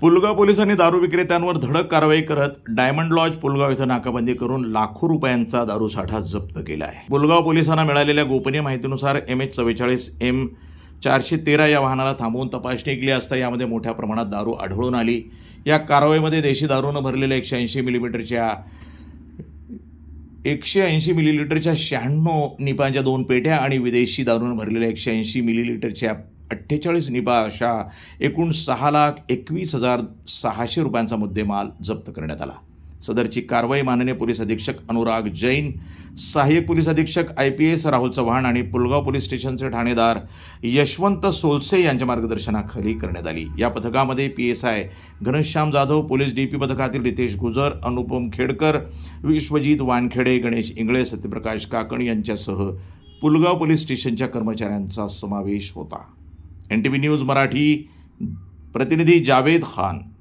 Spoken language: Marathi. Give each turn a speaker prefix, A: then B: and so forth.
A: पुलगाव पोलिसांनी दारू विक्रेत्यांवर धडक कारवाई करत डायमंड लॉज पुलगाव इथं नाकाबंदी करून लाखो रुपयांचा दारू साठा जप्त केला आहे. पुलगाव पोलिसांना मिळालेल्या गोपनीय माहितीनुसार एम एच चव्वेचाळीस एम चारशे तेरा या वाहनाला थांबवून तपासणी केली असता यामध्ये मोठ्या प्रमाणात दारू आढळून आली. या कारवाईमध्ये देशी दारूनं भरलेल्या एकशे ऐंशी मिलीमीटरच्या एकशे ऐंशी मिलीलिटरच्या शहाण्णव निपांच्या दोन पेट्या आणि विदेशी दारून भरलेल्या एकशे ऐंशी मिलीलिटरच्या अठ्ठेचाळीस निपा अशा एकूण सहा लाख एकवीस हजार सहाशे रुपयांचा मुद्देमाल जप्त करण्यात आला. सदरची कारवाई माननीय पोलीस अधीक्षक अनुराग जैन सहाय्यक पोलीस अधीक्षक I P S Rahul Chavan आणि पुलगाव पोलीस स्टेशनचे ठाणेदार यशवंत सोलसे यांच्या मार्गदर्शनाखाली करण्यात आली. या पथकामध्ये P S I Ghanshyam Jadhav police D P पथकातील रितेश गुजर अनुपम खेडकर विश्वजित वानखेडे गणेश इंगळे सत्यप्रकाश काकण यांच्यासह पुलगाव पोलीस स्टेशनच्या कर्मचाऱ्यांचा समावेश होता. N T V news Marathi प्रतिनिधी जावेद खान.